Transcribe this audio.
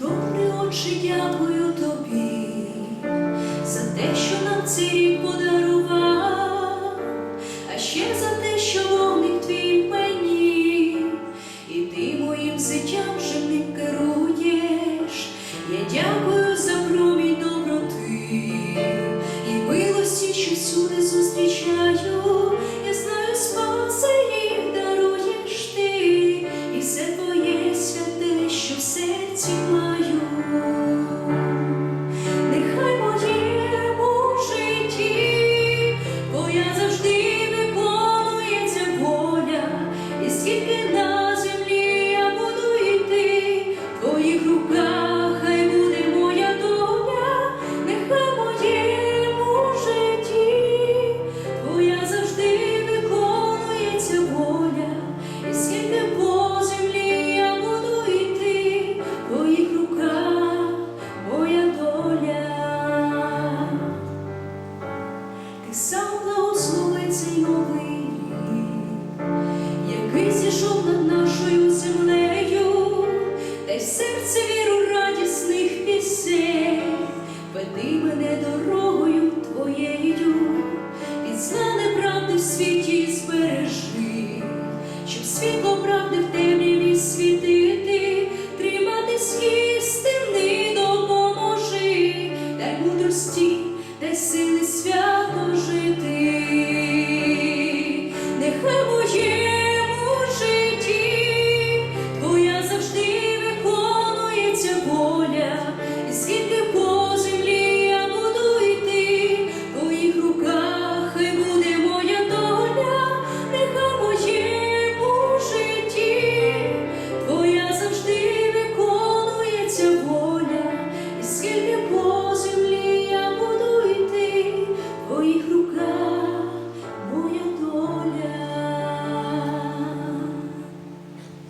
Добрі очі, дякую тобі за те, що нам цей рік буде. воля, і скільки по землі я буду йти, в твоїх руках моя доля, ти сам благослови цей новий, рік, який зійшов над нашою землею, дай серце віру радісних пісень, веди мене дорогою твоєю. і знане правди в світі збережи. consigo